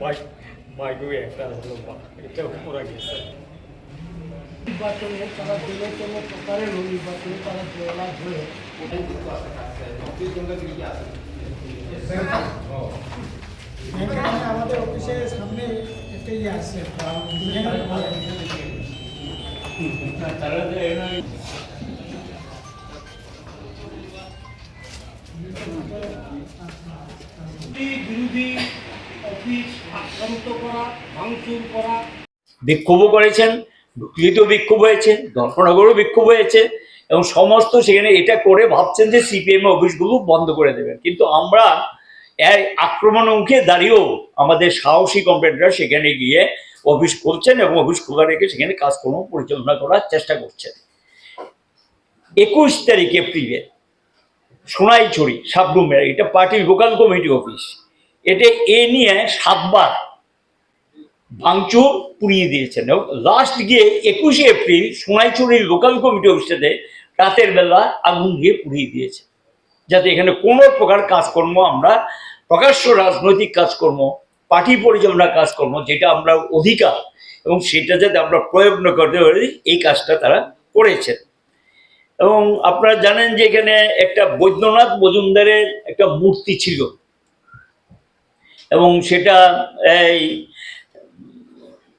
Mic মাইকও একটা হলো বা- এটাও করা গেছে নির্বাচনে তারা দিনের কোনো প্রকারের নির্বাচনে তারা জয়লাভ হয়ে আমাদের অফিসের সামনে একটা ইয়ে আছে বিরোধী বিক্ষোভও করেছেন ডুকলিতেও বিক্ষোভ হয়েছে ধর্মনগরও বিক্ষোভ হয়েছে, এবং সমস্ত সেখানে এটা করে ভাবছেন যে সিপিএম অফিসগুলো বন্ধ করে দেবেন। কিন্তু আমরা এই আক্রমণ মুখে দাঁড়িয়েও আমাদের সাহসী কমপ্লেন্টরা সেখানে গিয়ে অফিস খুলছেন এবং অফিস খোলা রেখে সেখানে কাজকর্ম পরিচালনা করার চেষ্টা করছেন। একুশ তারিখ এপ্রিলে সোনাইছড়ি সাবরুমের এটা পার্টির লোকাল কমিটি অফিস। এটা এ নিয়ে সাতবার ভাঙচুর পুড়িয়ে দিয়েছেন এবং লাস্ট গিয়ে একুশে এপ্রিল সোনাইছড়ির লোকাল কমিটি অফিসটাতে রাতের বেলা আগুন দিয়ে পুড়িয়ে দিয়েছে। যাতে এখানে কোনো প্রকার কাজকর্ম আমরা, প্রকাশ্য রাজনৈতিক কাজকর্ম, পার্টি পরিচালনার কাজকর্ম, যেটা আমরা অধিকার, এবং সেটা যাতে আমরা প্রয়োগ না করতে পারি, এই কাজটা তারা করেছেন এবং আপনারা জানেন যে এখানে একটা বৈদ্যনাথ মজুমদারের একটা মূর্তি ছিল। এবং সেটা এই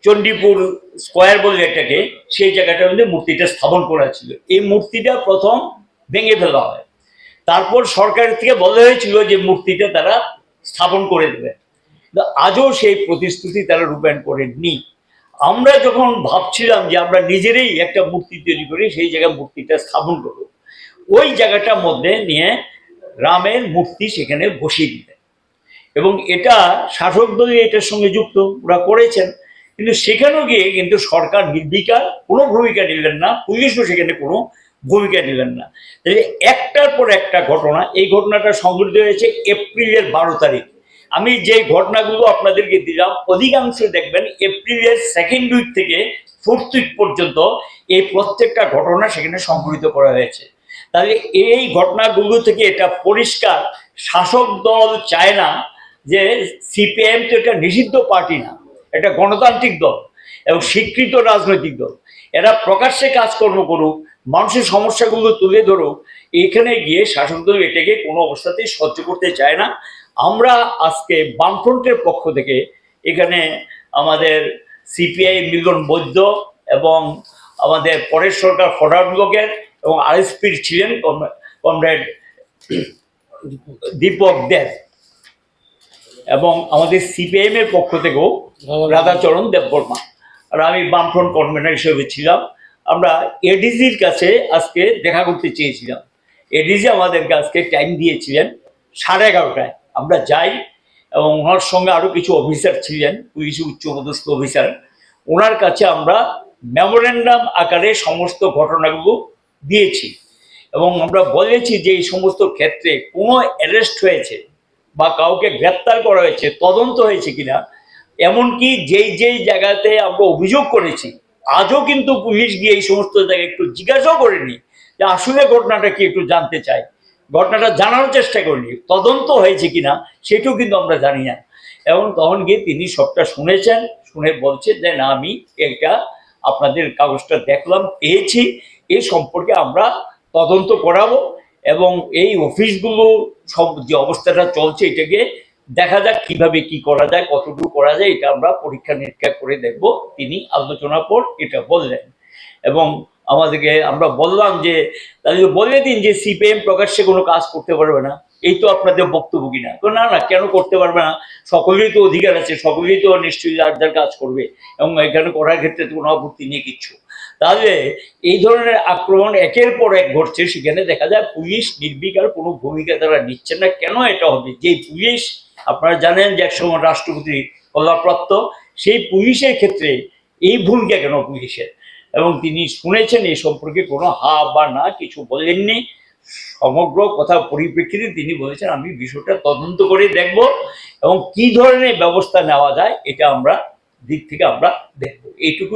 চণ্ডীপুর স্কোয়ার বলে এটাকে সেই জায়গাটার মধ্যে মূর্তিটা স্থাপন করা ছিল এই মূর্তিটা প্রথম ভেঙে ফেলা হয়। তারপর সরকারের থেকে বলা হয়েছিল যে মূর্তিটা তারা স্থাপন করে দেবে। আজও সেই প্রতিশ্রুতি তারা রূপায়ণ করেননি। আমরা যখন ভাবছিলাম যে আমরা নিজেরাই একটা মূর্তি তৈরি করি সেই জায়গায় মূর্তিটা স্থাপন করব, ওই জায়গাটার মধ্যে নিয়ে রামের মূর্তি সেখানে বসিয়ে দিলেন। এবং এটা শাসক দলই এটার সঙ্গে যুক্ত, ওরা করেছেন। কিন্তু সেখানেও গিয়ে কিন্তু সরকার নির্বিকার কোনো ভূমিকা নিলেন না, পুলিশও সেখানে কোনো ভূমিকা নিলেন না। তাহলে একটার পর একটা ঘটনা, এই ঘটনাটা সংঘটিত হয়েছে এপ্রিলের বারো তারিখ। আমি যে ঘটনাগুলো আপনাদেরকে দিলাম অধিকাংশ দেখবেন এপ্রিলের সেকেন্ড উইক থেকে ফোর্থ উইক পর্যন্ত এই প্রত্যেকটা ঘটনা সেখানে সংঘটিত করা হয়েছে। তাহলে এই ঘটনাগুলো থেকে এটা পরিষ্কার, শাসক দল চায় না যে সিপিএম তো এটা নিষিদ্ধ পার্টি না। এটা গণতান্ত্রিক দল এবং স্বীকৃত রাজনৈতিক দল। এরা প্রকাশ্যে কাজকর্ম করুক, মানুষের সমস্যাগুলো তুলে ধরুক, এখানে গিয়ে শাসক দল এটাকে কোনো অবস্থাতেই সহ্য করতে চায় না। আমরা আজকে বামফ্রন্টের পক্ষ থেকে এখানে আমাদের সিপিআই মিলন বৈদ্য এবং আমাদের পরেশ সরকার ফরওয়ার্ড ব্লকের এবং আরএসপির ছিলেন কমরেড দীপক দেব এবং আমাদের সিপিআইএম এর পক্ষ থেকেও রাধাচরণ দেববর্মা। আর আমি বামফ্রন্ট কনভেনার হিসেবে ছিলাম। আমরা এডিজির কাছে আজকে দেখা করতে চেয়েছিলাম। এডিজি আমাদেরকে আজকে টাইম দিয়েছিলেন সাড়ে এগারোটায়। আমরা যাই এবং ওনার সঙ্গে আরও কিছু অফিসার ছিলেন, পুলিশ উচ্চপদস্থ অফিসার ওনার কাছে আমরা মেমোরেন্ডাম আকারে সমস্ত ঘটনাগুলো দিয়েছি। এবং আমরা বলেছি যে এই সমস্ত ক্ষেত্রে কোনো অ্যারেস্ট হয়েছে বা কাউকে গ্রেপ্তার করা হয়েছে, তদন্ত হয়েছে কিনা এমনকি যেই যেই জায়গাতে আমরা অভিযোগ করেছি, আজও কিন্তু পুলিশ গিয়ে এই সমস্ত জায়গায় একটু জিজ্ঞাসাও করেনি যে আসলে ঘটনাটা কি একটু জানতে চাই। ঘটনাটা জানার চেষ্টা করিনি, তদন্ত হয়েছে কিনা সেটাও কিন্তু আমরা জানি না। এবং তখন গিয়ে তিনি সবটা শুনেছেন, শুনে বলছে যে না, আমি এটা আপনাদের কাগজটা দেখলাম, পেয়েছি এই সম্পর্কে আমরা তদন্ত করাবো এবং এই অফিসগুলো সব যে অবস্থাটা চলছে এটাকে দেখা যাক কীভাবে কি করা যায় কতটুকু করা যায়, এটা আমরা পরীক্ষা নিরীক্ষা করে দেখব। তিনি আলোচনার পর এটা বললেন। এবং আমাদেরকে আমরা বললাম যে, তাহলে বলে দিন যে সিপিএম প্রকাশ্যে কোনো কাজ করতে পারবে না। এই তো আপনাদের বক্তব্য কিনা। না না, কেন করতে পারবে না? সকলেরই তো অধিকার আছে সকলেই তো নিশ্চয়ই যার যার কাজ করবে। এবং এখানে করার ক্ষেত্রে তো কোনো আপত্তি নেই কিচ্ছু। তাহলে এই ধরনের আক্রমণ একের পর এক ঘটছে। সেখানে দেখা যায় পুলিশ নির্বিকার কোনো ভূমিকা তারা নিচ্ছে না। কেন এটা হবে? যে পুলিশ আপনারা জানেন যে একসময় রাষ্ট্রপতি কলাপ্রাপ্ত সেই পুলিশের ক্ষেত্রে এই ভূমিকা কেন পুলিশের এবং তিনি শুনেছেন এই সম্পর্কে কোনো হা বা না কিছু বলেননি। সমগ্র কথা পরিপ্রেক্ষিতে তিনি বলেছেন, আমি বিষয়টা তদন্ত করে দেখব এবং কি ধরনের ব্যবস্থা নেওয়া যায়, এটা আমরা দিক থেকে আমরা দেখব। এইটুকু